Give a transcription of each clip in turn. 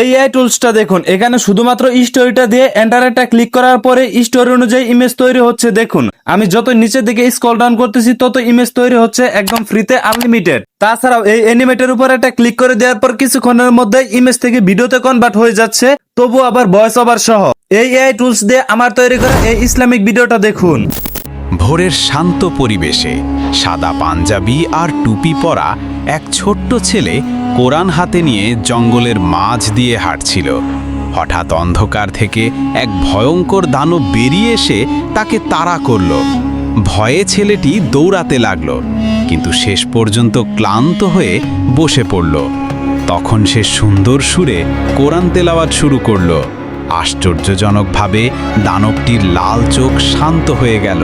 এই এআই টুলসটা দেখুন। এখানে শুধুমাত্র স্টোরিটা দিয়ে এন্টারেটা ক্লিক করার পরে স্টোরি অনুযায়ী ইমেজ তৈরি হচ্ছে, দেখুন। আমি যত নিচের দিকে স্ক্রল ডাউন করতেছি, তত ইমেজ তৈরি হচ্ছে একদম ফ্রিতে আনলিমিটেড তাছাড়াও এই অ্যানিমেটের উপর একটা ক্লিক করে দেওয়ার পর কিছুক্ষণের মধ্যে ইমেজ থেকে ভিডিওতে কনভার্ট হয়ে যাচ্ছে তবু আবার ভয়েস ওভার সহ। এই এআই টুলস দিয়ে আমার তৈরি করা এই ইসলামিক ভিডিওটা দেখুন। ভোরের শান্ত পরিবেশে সাদা পাঞ্জাবি আর টুপি পরা এক ছোট্ট ছেলে কোরআন হাতে নিয়ে জঙ্গলের মাঝ দিয়ে হাঁটছিল। হঠাৎ অন্ধকার থেকে এক ভয়ঙ্কর দানব বেরিয়ে এসে তাকে তাড়া করল। ভয়ে ছেলেটি দৌড়াতে লাগল, কিন্তু শেষ পর্যন্ত ক্লান্ত হয়ে বসে পড়ল। তখন সে সুন্দর সুরে কোরআন তেলাওয়াত শুরু করল। আশ্চর্যজনকভাবে দানবটির লাল চোখ শান্ত হয়ে গেল।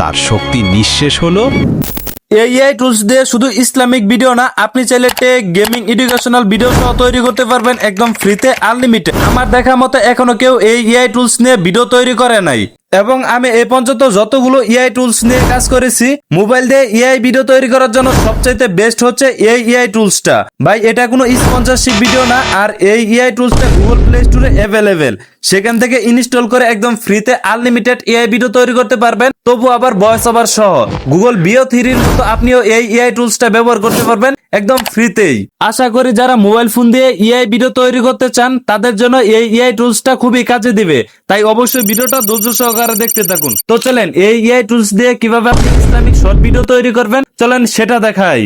তার শক্তি নিঃশেষ হলো। এই টুলস দিয়ে শুধু ইসলামিক ভিডিও না, আপনি চাইলে টেক গেমিং এডুকেশনাল ভিডিও সহ তৈরি করতে পারবেন একদম ফ্রিতে আনলিমিটেড আমার দেখা মতো এখনও কেউ এই এআই টুলস নিয়ে ভিডিও তৈরি করে নাই। এবং আমি এই পর্যন্ত যতগুলো এআই টুলস নিয়ে কাজ করেছি মোবাইল দিয়ে এআই ভিডিও তৈরি করার জন্য সবচাইতে বেস্ট হচ্ছে এই এআই টুলসটা ভাই, এটা কোনো স্পন্সরশিপ ভিডিও না, আর এই এআই টুলসটা গুগল প্লে স্টোরে অ্যাভেলেবেল সেখান থেকে ইনস্টল করে একদম ফ্রিতে আনলিমিটেড এআই ভিডিও তৈরি করতে পারবেন। তবু আবার ভয়েস ওভার সহ। গুগল বিও থ্রির মতো আপনিও এই এআই টুলসটা ব্যবহার করতে পারবেন একদম ফ্রিতেই। আশা করি যারা মোবাইল ফোন দিয়ে এআই ভিডিও তৈরি করতে চান, তাদের জন্য এই এআই টুলসটা খুবই কাজে দিবে। তাই অবশ্যই ভিডিওটা ধৈর্য সহকারে দেখতে থাকুন। তো চলেন, এই এআই টুলস দিয়ে কীভাবে আপনি ইসলামিক শর্ট ভিডিও তৈরি করবেন, চলেন সেটা দেখাই।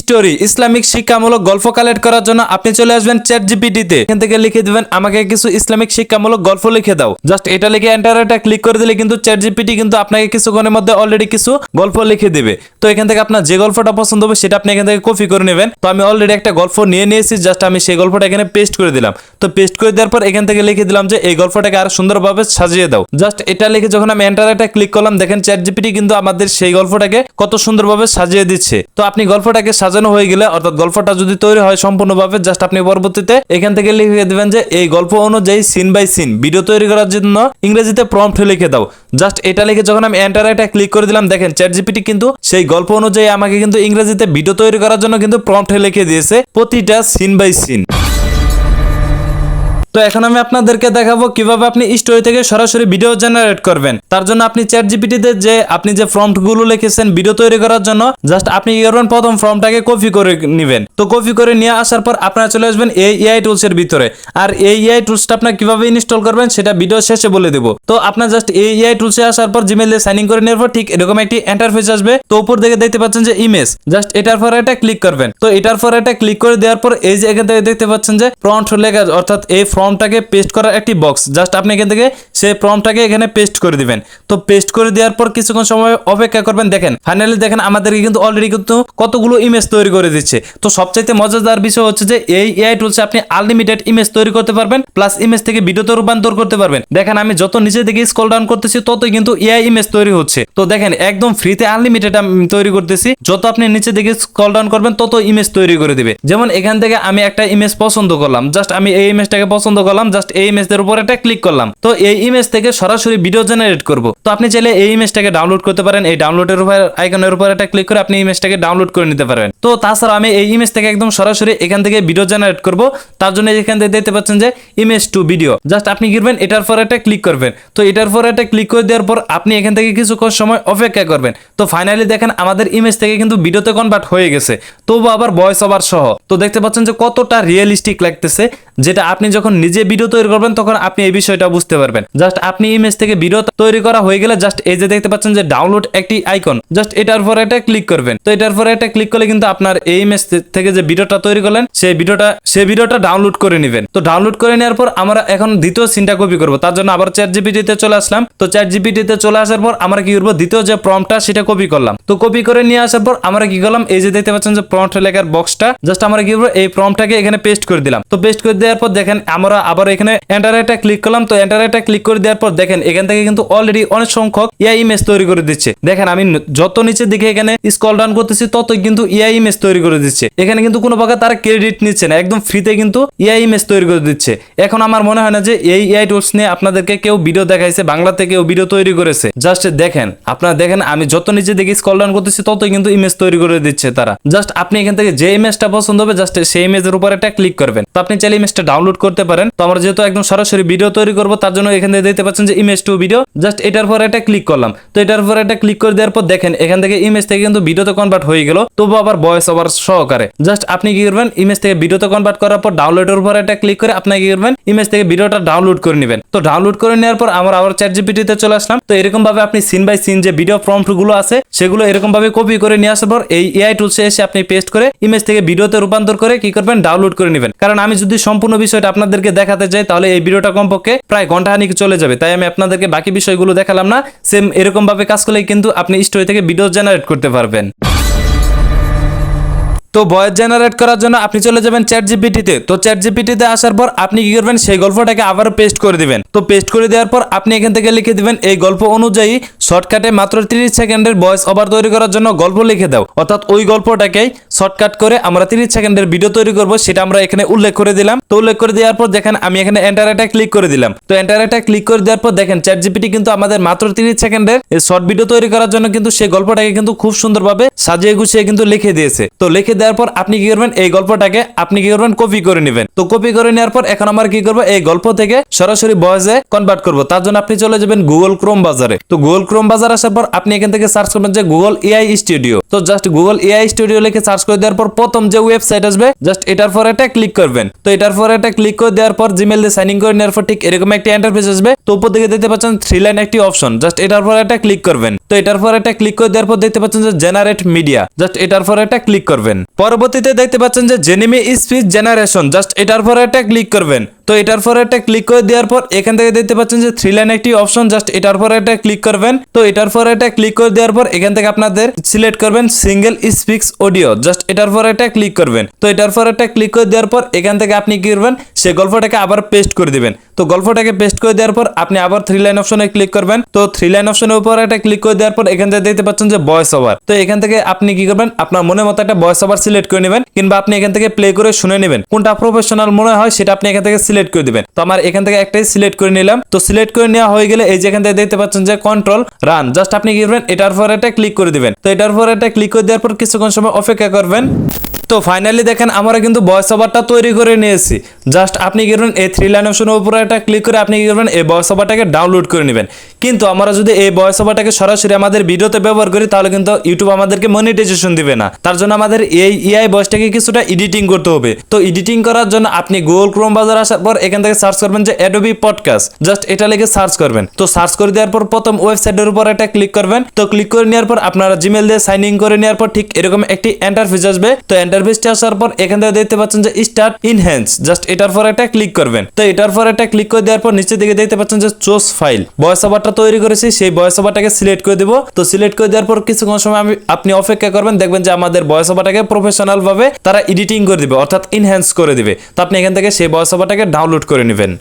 স্টোরি ইসলামিক শিক্ষামূলক গল্প কালেক্ট করার জন্য আপনি চলে আসবেন চ্যাট জিপিটিতে এখান থেকে লিখে দিবেন, আমাকে কিছু ইসলামিক শিক্ষামূলক গল্প লিখে দাও। জাস্ট এটা লিখে এন্টার এটা ক্লিক করে দিলে কিন্তু চ্যাট জিপিটি কিন্তু আপনাকে কিছুক্ষণের মধ্যে অলরেডি কিছু গল্প লিখে দিবে। তো এখান থেকে আপনার যে গল্পটা পছন্দ হবে সেটা আপনি এখান থেকে কপি করে নেবেন। তো আমি অলরেডি একটা গল্প নিয়ে নিয়েছি জাস্ট আমি সেই গল্পটা এখানে পেস্ট করে দিলাম। তো পেস্ট করে দেওয়ার পর এখান থেকে লিখে দিলাম যে, এই গল্পটাকে আরও সুন্দরভাবে সাজিয়ে দাও। জাস্ট এটা লিখে যখন আমি এন্টার এটা ক্লিক করলাম, দেখেন চ্যাট জিপিটি কিন্তু আমাদের সেই গল্পটাকে কত সুন্দরভাবে সাজিয়ে দিচ্ছে। তো আপনি গল্পটাকে সাজানো হয়ে গেলে, অর্থাৎ গল্পটা যদি তৈরি হয় সম্পূর্ণভাবে জাস্ট আপনি পরবর্তীতে এখান থেকে লিখে দেবেন যে, এই গল্প অনুযায়ী সিন বাই সিন ভিডিও তৈরি করার জন্য ইংরেজিতে প্রম্পট লিখে দাও। জাস্ট এটা লিখে যখন আমি এন্টার এটা ক্লিক করে দিলাম, দেখেন চ্যাট জিপিটি কিন্তু সেই গল্প অনুযায়ী আমাকে কিন্তু ইংরেজিতে ভিডিও তৈরি করার জন্য কিন্তু প্রম্পট লিখে দিয়েছে প্রতিটা সিন বাই সিন তো এখন আমি আপনাদেরকে দেখাবো কীভাবে আপনি স্টোরি থেকে সরাসরি ভিডিও জেনারেট করবেন। তার জন্য আপনি চ্যাট জিপিটিতে যে আপনি যে ফর্মটগুলো লিখেছেন ভিডিও তৈরি করার জন্য জাস্ট আপনি কি করবেন প্রথম ফর্মটাকে কপি করে নেবেন। তো কপি করে নিয়ে আসার পর আপনারা চলে আসবেন এই এআই টুলস এর ভিতরে। আর এই এআই টুলসটা আপনার কীভাবে ইনস্টল করবেন সেটা ভিডিও শেষে বলে দেবো। তো আপনার জাস্ট এই এআই টুলসে আসার পর জিমেল সাইন ইন করে নেওয়ার পর ঠিক এরকম একটি ইন্টারফেস আসবে। তো উপর দিকে দেখতে পাচ্ছেন যে ইমেজ জাস্ট এটার পর এটা ক্লিক করবেন। তো এটার পর এটা ক্লিক করে দেওয়ার পর এই যে এখান দেখতে পাচ্ছেন যে প্রম্পট লেখা, অর্থাৎ এই ফর্মটাকে পেস্ট করার একটি বক্স জাস্ট আপনি এখান থেকে সেই ফর্মটাকে এখানে পেস্ট করে দিবেন। তো পেস্ট করে দেওয়ার পর কিছুক্ষণ সময় অপেক্ষা করবেন। দেখেন ফাইনালি দেখেন আমাদেরকে কিন্তু অলরেডি কিন্তু কতগুলো ইমেজ তৈরি করে দিচ্ছে। তো সবচাইতে মজাদার বিষয় হচ্ছে যে এই এআই টুলসে আপনি আনলিমিটেড ইমেজ তৈরি করতে পারবেন প্লাস ইমেজ থেকে ভিডিওতে রূপান্তর করতে পারবেন। দেখেন, আমি যত নিচে দিকে স্ক্রল ডাউন করতেছি, ততই কিন্তু এআই ইমেজ তৈরি হচ্ছে। তো দেখেন, একদম ফ্রিতে আনলিমিটেড আমি তৈরি করতেছি। যত আপনি নিচে দিকে স্ক্রল ডাউন করবেন, তত ইমেজ তৈরি করে দিবে। যেমন এখান থেকে আমি একটা ইমেজ পছন্দ করলাম। জাস্ট আমি এই ইমেজটাকে পছন্দ করলাম জাস্ট এই ইমেজের উপর একটা ক্লিক করলাম। তো এই ইমেজ থেকে সরাসরি ভিডিও জেনারেট করব। তো আপনি চাইলে এই ইমেজটাকে ডাউনলোড করতে পারেন, এই ডাউনলোডের উপর আইকনের উপর একটা ক্লিক করে আপনি ইমেজটাকে ডাউনলোড করে নিতে পারবেন তো তাছাড়া আমি এই ইমেজ থেকে একদম সরাসরি এখান থেকে ভিডিও জেনারেট করব। তার জন্য এখান থেকে দেখতে পাচ্ছেন যে ইমেজ টু ভিডিও জাস্ট আপনি কি করবেন এটার পর একটা ক্লিক করবেন। তো এটার পর একটা ক্লিক করে দেওয়ার পর আপনি এখান থেকে কিছুক্ষণ সময় অপেক্ষা করবেন। তো ফাইনালি দেখেন, আমাদের ইমেজ থেকে কিন্তু ভিডিওতে কনভার্ট হয়ে গেছে। তবু আবার ভয়েস ওভার সহ। তো দেখতে পাচ্ছেন যে কতটা রিয়েলিস্টিক লাগতেছে। যেটা আপনি যখন নিজে ভিডিও তৈরি করবেন, তখন আপনি এই বিষয়টা বুঝতে পারবেন। জাস্ট আপনি ইমেজ থেকে ভিডিও তৈরি করা হয়ে গেলে জাস্ট এই যে দেখতে পাচ্ছেন যে ডাউনলোড একটি আইকন জাস্ট এটার পরে একটা ক্লিক করবেন। তো এটার পরে একটা ক্লিক করলে কিন্তু আপনার এই ইমেজ থেকে যে ভিডিওটা তৈরি করলেন, সেই ভিডিওটা সেই ভিডিওটা ডাউনলোড করে নেবেন। তো ডাউনলোড করে নেওয়ার পর আমরা এখন দ্বিতীয় সিনটা কপি করব। তার জন্য আবার চ্যাট জিপিটিতে চলে আসলাম। তো চ্যাট জিপিটিতে চলে আসার পর আমরা কি করব? দ্বিতীয় যে প্রমটা সেটা কপি করলাম। তো কপি করে নিয়ে আসার পর আমরা কি করলাম? এই যে দেখতে পাচ্ছেন যে প্রম্পট লেখার বক্সটা জাস্ট আমরা কি করব? এই প্রমটাকে এখানে পেস্ট করে দিলাম। তো পেস্ট করে দেওয়ার পর দেখেন আমরা আবার এখানে এন্টার একটা ক্লিক করলাম। তো এন্টার একটা ক্লিক করে দেওয়ার পর দেখেন, এখান থেকে কিন্তু অলরেডি অনেক সংখ্যক ইআই ইমেজ তৈরি করে দিচ্ছে। দেখেন, আমি যত নিচের দিকে এখানে স্কল ডাউন করতেছি, ততই কিন্তু ইআই ইমেজ তৈরি করে দিচ্ছে। এখানে কিন্তু কোনো প্রকার তারা ক্রেডিট নিচ্ছে না, একদম ফ্রিতে কিন্তু ইআই ইমেজ তৈরি করে দিচ্ছে। এখন আমার মনে হয় না যে এই ইআই টুলস নিয়ে আপনাদেরকে কেউ ভিডিও দেখাইছে, বাংলাতে কেউ ভিডিও তৈরি করেছে। জাস্ট দেখেন, আপনারা দেখেন, আমি যত নিচে দিকে স্কল ডাউন করতেছি, ততই কিন্তু ইমেজ তৈরি করে দিচ্ছে তারা। জাস্ট আপনি এখান থেকে যে ইমেজটা পছন্দ হবে জাস্ট সেই ইমেজের উপর একটা ক্লিক করবেন। তো আপনি চাইলে ইমেজটা ডাউনলোড করতে পারেন। তো আমরা যেহেতু একদম সরাসরি ভিডিও তৈরি করব, তার জন্য এখান থেকে দেখতে পাচ্ছেন যে ইমেজ টু ভিডিও জাস্ট এটার পর একটা ক্লিক করলাম। তো এটার পর একটা ক্লিক করে দেওয়ার পর দেখেন, এখান থেকে ইমেজ থেকে কিন্তু ভিডিওতে কনভার্ট হয়ে গেল। তবু আবার ভয়েস ওভার সহকারে। জাস্ট আপনি কি করবেন ইমেজ থেকে ভিডিওতে কনভার্ট করার পর ডাউনলোডের উপর একটা ক্লিক করে আপনি কি করবেন ইমেজ থেকে ভিডিওটা ডাউনলোড করে নেবেন। তো ডাউনলোড করে নেওয়ার পর আমরা আবার চ্যাট জিপিটিতে চলে আসলাম। তো এরকম ভাবে আপনি সিন বাই সিন যে ভিডিও প্রম্পটগুলো আছে, সেগুলো এরকম ভাবে কপি করে নিয়ে আসার পর এই এআই টুলসে এসে আপনি পেস্ট করে ইমেজ থেকে ভিডিওতে রূপান্তর করে কি করবেন ডাউনলোড করে নেবেন। কারণ আমি যদি সম্পূর্ণ বিষয়টা আপনাদেরকে দেখাতে চাই, তাহলে এই ভিডিওটা কমপক্ষে প্রায় ঘন্টাখানিক চলে যাবে। তাই আমি আপনাদেরকে বাকি বিষয়গুলো দেখালাম না, সেম এরকম ভাবে কাজ করলেই কিন্তু আপনি স্টোরি থেকে ভিডিও জেনারেট করতে পারবেন। তো ভয়েস জেনারেট করার জন্য আপনি চলে যাবেন চ্যাট জিপিটিতে তো চ্যাট জিপিটিতে আসার পর আপনি কি করবেন? সেই গল্পটাকে আবার পেস্ট করে দিবেন। তো পেস্ট করে দেওয়ার পর আপনি এখান থেকে লিখে দিবেন, এই গল্প অনুযায়ী শর্টকাটে মাত্র 30 সেকেন্ডের ভয়েস ওভার তৈরি করার জন্য গল্প লিখে দাও। অর্থাৎ ওই গল্পটাকেই শর্টকাট করে আমরা 30 সেকেন্ডের ভিডিও তৈরি করব, সেটা আমরা এখানে উল্লেখ করে দিলাম। তো উল্লেখ করে দেওয়ার পর দেখেন, আমি এখানে এন্টার একটা ক্লিক করে দিলাম। তো এন্টার একটা ক্লিক করে দেওয়ার পর দেখেন চ্যাট জিপিটি কিন্তু আমাদের মাত্র 30 সেকেন্ডের শর্ট ভিডিও তৈরি করার জন্য কিন্তু সেই গল্পটাকে কিন্তু খুব সুন্দরভাবে সাজিয়ে গুছিয়ে কিন্তু লিখে দিয়েছে। তো লিখে দেওয়ার পর আপনি কি করবেন, এই গল্পটাকে আপনি কি করবেন কপি করে নেবেন। তো কপি করে নেওয়ার পর এখন আমার কি করব, এই গল্প থেকে সরাসরি ভয়েসে কনভার্ট করব। তার জন্য আপনি চলে যাবেন গুগল ক্রোম বাজারে। তো গুগল ক্রোম বাজার আসার পর আপনি এখান থেকে সার্চ করবেন যে গুগল এআই স্টুডিও তো জাস্ট গুগল এআই স্টুডিও লিখে সার্চ করে দেওয়ার পর প্রথম যে ওয়েবসাইট আসবে জাস্ট এটার পর এটা ক্লিক করবেন। তো এটার পর এটা ক্লিক করে দেওয়ার পর জিমেল দিয়ে সাইন ইন করে নেওয়ার পর ঠিক এরকম একটা ইন্টারফেস আসবে। তো উপর দিকে দেখতে পাচ্ছেন থ্রি লাইন একটি অপশন জাস্ট এটার পর এটা ক্লিক করবেন। তো এটার পর এটা ক্লিক করে দেওয়ার পর দেখতে পাচ্ছেন যে জেনারেট মিডিয়া জাস্ট এটার পর এটা ক্লিক করবেন। পরবর্তীতে দেখতে পাচ্ছেন যে জেনিমি স্পিচ জেনারেশন জাস্ট এটার পর এটা ক্লিক করবেন। তো এটার পর একটা ক্লিক করে দেওয়ার পর এখান থেকে দেখতে পাচ্ছেন যে থ্রি লাইন একটি অপশন জাস্ট এটার পর একটা ক্লিক করবেন। তো এটার পর একটা ক্লিক করে দেওয়ার পর এখান থেকে আপনাদের সিলেক্ট করবেন সিঙ্গেল স্পিক্স অডিও জাস্ট এটার পর একটা ক্লিক করবেন। তো এটার পর একটা ক্লিক করে দেওয়ার পর এখান থেকে আপনি কি করবেন, সে গল্পটাকে আবার পেস্ট করে দিবেন। তো গল্পটাকে পেস্ট করে দেওয়ার পর আপনি আবার থ্রি লাইন অপশনে ক্লিক করবেন। তো থ্রি লাইন অপশনের উপর একটা ক্লিক করে দেওয়ার পর এখান থেকে দেখতে পাচ্ছেন যে ভয়েস ওভার তো এখান থেকে আপনি কি করবেন? আপনার মনের মতো একটা ভয়েস ওভার সিলেক্ট করে নেবেন কিংবা আপনি এখান থেকে প্লে করে শুনে নেবেন। কোনটা প্রফেশনাল মনে হয় সেটা আপনি এখান থেকে সিলেক্ট করে দিবেন। তো আমার এখান থেকে একটাই সিলেক্ট করে নিলাম। তো সিলেক্ট করে নেওয়া হয়ে গেলে এই যে এখান থেকে দেখতে পাচ্ছেন যে কন্ট্রোল রান জাস্ট আপনি কি করবেন? এটার পর একটা ক্লিক করে দিবেন। তো এটার পর একটা ক্লিক করে দেওয়ার পর কিছুক্ষণ সময় অপেক্ষা করবেন। তো ফাইনালি দেখেন, আমরা কিন্তু ভয়েস ওভারটা তৈরি করে নিয়েছি। জাস্ট আপনি কি করবেন, এই থ্রি লাইন অপশনের উপরে একটা ক্লিক করে আপনি কি করবেন, এই ভয়েস ওভারটাকে ডাউনলোড করে নেবেন। কিন্তু আমরা যদি এই ভয়েস ওভারটাকে সরাসরি আমাদের ভিডিওতে ব্যবহার করি, তাহলে কিন্তু ইউটিউব আমাদেরকে মনিটাইজেশন দিবে না। তার জন্য আমাদের এই ইআই ভয়েসটাকে কিছুটা এডিটিং করতে হবে। তো এডিটিং করার জন্য আপনি গুগল ক্রোম বাজার আসার পর এখান থেকে সার্চ করবেন যে অ্যাডোবি পডকাস্ট জাস্ট এটা লিখে সার্চ করবেন। তো সার্চ করে দেওয়ার পর প্রথম ওয়েবসাইটের উপর একটা ক্লিক করবেন। তো ক্লিক করে নেওয়ার পর আপনারা জিমেল দিয়ে সাইন ইন করে নেওয়ার পর ঠিক এরকম একটি এন্টারফেস আসবে। তো এন্টারফেসটি আসার পর এখান থেকে দেখতে পাচ্ছেন যে স্টার্ট ইনহ্যান্স জাস্ট এটার পর একটা ক্লিক করবেন। তো এটার পর একটা ক্লিক করে দেওয়ার পর নিচের দিকে দেখতে পাচ্ছেন যে চোস ফাইল ভয়েস ওভারটা তৈরি করেছি, সেই ভয়েস ওভারটাকে সিলেক্ট করে দেবো। তো সিলেক্ট করে দেওয়ার পর কিছুক্ষণ সময় আমি আপনি অপেক্ষা করবেন, দেখবেন যে আমাদের ভয়েস ওভারটাকে প্রফেশনাল ভাবে তারা এডিটিং করে দিবে, অর্থাৎ ইনহ্যান্স করে দিবে। তো আপনি এখান থেকে সেই ভয়েস ওভারটাকে ডাউনলোড করে নেবেন।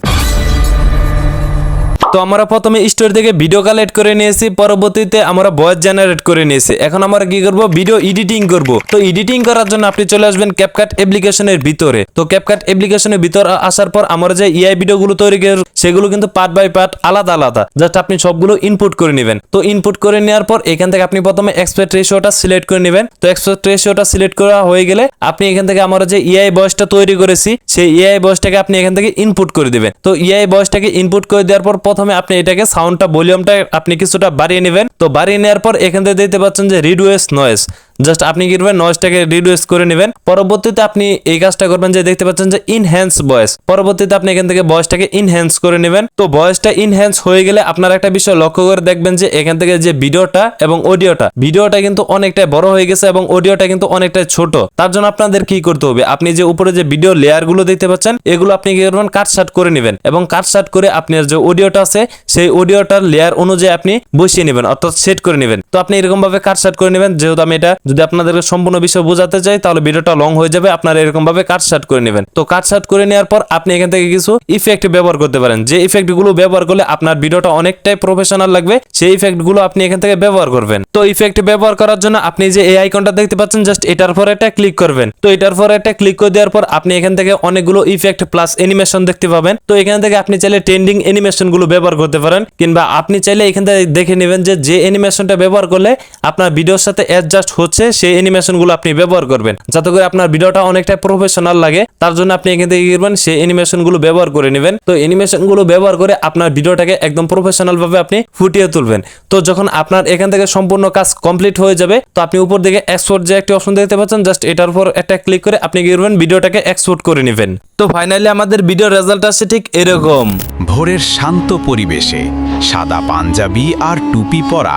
তো আমরা প্রথমে স্টোরি থেকে ভিডিও কালেক্ট করে নিয়েছি, পরবর্তীতে আমরা ভয়েস জেনারেট করে নিয়েছি। এখন আমরা কি করব? ভিডিও এডিটিং করব। তো এডিটিং করার জন্য আপনি চলে আসবেন ক্যাপকাট অ্যাপ্লিকেশনের ভিতরে। তো ক্যাপকাট অ্যাপ্লিকেশনের ভিতর আসার পর আমরা যে ইআই ভিডিওগুলো তৈরি করি, সেগুলো কিন্তু পার্ট বাই পার্ট আলাদা আলাদা। জাস্ট আপনি সবগুলো ইনপুট করে নেবেন। তো ইনপুট করে নেওয়ার পর এখান থেকে আপনি প্রথমে এক্সপেক্ট রেশিওটা সিলেক্ট করে নেবেন। তো এক্সপেক্ট রেশিওটা সিলেক্ট করা হয়ে গেলে আপনি এখান থেকে আমরা যে ইআই বয়সটা তৈরি করেছি, সেই ইআই বয়সটাকে আপনি এখান থেকে ইনপুট করে দিবেন। তো ইআই বয়সটাকে ইনপুট করে দেওয়ার পর প্রথমে আপনি এটাকে সাউন্ডটা ভলিউমটা আপনি কিছুটা বাড়িয়ে নেবেন। তো বাড়িয়ে নেওয়ার পর এখান থেকে দেখতে পাচ্ছেন যে রিডুয়েস নয়েস জাস্ট আপনি কি করবেন? নয়েজটাকে রিডিউস করে নেবেন। পরবর্তীতে আপনি এই কাজটা করবেন যে দেখতে পাচ্ছেন যে ইনহ্যান্স ভয়েস পরবর্তীতে আপনি এখান থেকে ভয়েসটাকে ইনহ্যান্স করে নেবেন। তো ভয়েসটা ইনহ্যান্স হয়ে গেলে আপনার একটা বিষয় লক্ষ্য করে দেখবেন যে এখান থেকে যে ভিডিওটা এবং অডিওটা ভিডিওটা কিন্তু অনেকটাই বড় হয়ে গেছে এবং অডিওটা কিন্তু অনেকটাই ছোট। তার জন্য আপনাদের কি করতে হবে? আপনি যে উপরে যে ভিডিও লেয়ারগুলো দেখতে পাচ্ছেন, এগুলো আপনি কি করবেন? কাট শাট করে নেবেন এবং কাট শাট করে আপনার যে অডিওটা আছে, সেই অডিওটার লেয়ার অনুযায়ী আপনি বসিয়ে নেবেন, অর্থাৎ সেট করে নেবেন। তো আপনি এরকম ভাবে কাট শাট করে নেবেন, যেহেতু আমি এটা যদি আপনাদেরকে সম্পূর্ণ বিষয় বোঝাতে চাই, তাহলে ভিডিওটা লং হয়ে যাবে। আপনারা এরকম ভাবে কাট শার্ট করে নেবেন। তো কাট শার্ট করে নেওয়ার পর আপনি এখান থেকে কিছু ইফেক্ট ব্যবহার করতে পারেন। যে ইফেক্টগুলো ব্যবহার করলে আপনার ভিডিওটা অনেকটাই প্রফেশনাল লাগবে, সেই ইফেক্টগুলো আপনি এখান থেকে ব্যবহার করবেন। তো ইফেক্ট ব্যবহার করার জন্য আপনি যে এই আইকনটা দেখতে পাচ্ছেন জাস্ট এটার পর একটা ক্লিক করবেন। তো এটার পর একটা ক্লিক করে দেওয়ার পর আপনি এখান থেকে অনেকগুলো ইফেক্ট প্লাস অ্যানিমেশন দেখতে পাবেন। তো এখান থেকে আপনি চাইলে ট্রেন্ডিং অ্যানিমেশনগুলো ব্যবহার করতে পারেন, কিংবা আপনি চাইলে এখান থেকে দেখে নেবেন যে যে অ্যানিমেশনটা ব্যবহার করলে আপনার ভিডিওর সাথে অ্যাডজাস্ট হচ্ছে সেই অ্যানিমেশনগুলো আপনি ব্যবহার করবেন। যাতে করে আপনার ভিডিওটা অনেকটা প্রফেশনাল লাগে, তার জন্য আপনি এখান থেকে করবেন, সেই অ্যানিমেশনগুলো ব্যবহার করে নেবেন। তো অ্যানিমেশনগুলো ব্যবহার করে আপনার ভিডিওটাকে একদম প্রফেশনাল ভাবে আপনি ফুটিয়ে তুলবেন। তো যখন আপনার এখান থেকে সম্পূর্ণ কাজ কমপ্লিট হয়ে যাবে, তো আপনি উপর দিকে এক্সপোর্ট যে একটি অপশন দেখতে পাচ্ছেন জাস্ট এটার উপর একটা ক্লিক করে আপনি কি করবেন, ভিডিওটাকে এক্সপোর্ট করে নেবেন। তো ফাইনালি আমাদের ভিডিও রেজাল্ট আসছে ঠিক এরকম। ভোরের শান্ত পরিবেশে, সাদা পাঞ্জাবি আর টুপি পরা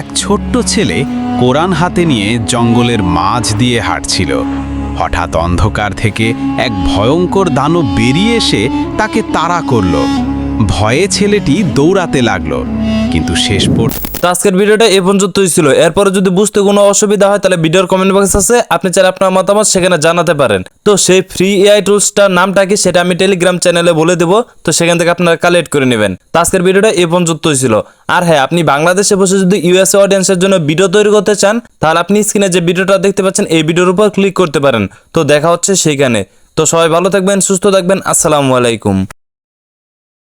এক ছোট্ট ছেলে কোরআন হাতে নিয়ে জঙ্গলের মাঝ দিয়ে হাঁটছিল। হঠাৎ অন্ধকার থেকে এক ভয়ঙ্কর দানব বেরিয়ে এসে তাকে তাড়া করল। ভয়ে ছেলেটি দৌড়াতে লাগল, কিন্তু শেষ পর্যন্ত তো আজকের ভিডিওটা এ পর্যন্তই ছিল। এরপরে যদি বুঝতে কোনো অসুবিধা হয়, তাহলে ভিডিওর কমেন্ট বক্স আছে। আপনি চাইলে আপনার মতামত সেখানে জানাতে পারেন। তো সেই ফ্রি এআই টুলসটার নামটা কি, সেটা আমি টেলিগ্রাম চ্যানেলে বলে দেবো। তো সেখান থেকে আপনারা কালেক্ট করে নেবেন। তো আজকের ভিডিওটা এ পর্যন্তই ছিল। আর হ্যাঁ আপনি বাংলাদেশে বসে যদি ইউএসএ অডিয়েন্সের জন্য ভিডিও তৈরি করতে চান, তাহলে আপনি স্ক্রিনে যে ভিডিওটা দেখতে পাচ্ছেন, এই ভিডিওর উপর ক্লিক করতে পারেন। তো দেখা হচ্ছে সেইখানে। তো সবাই ভালো থাকবেন, সুস্থ থাকবেন। আসসালামু আলাইকুম।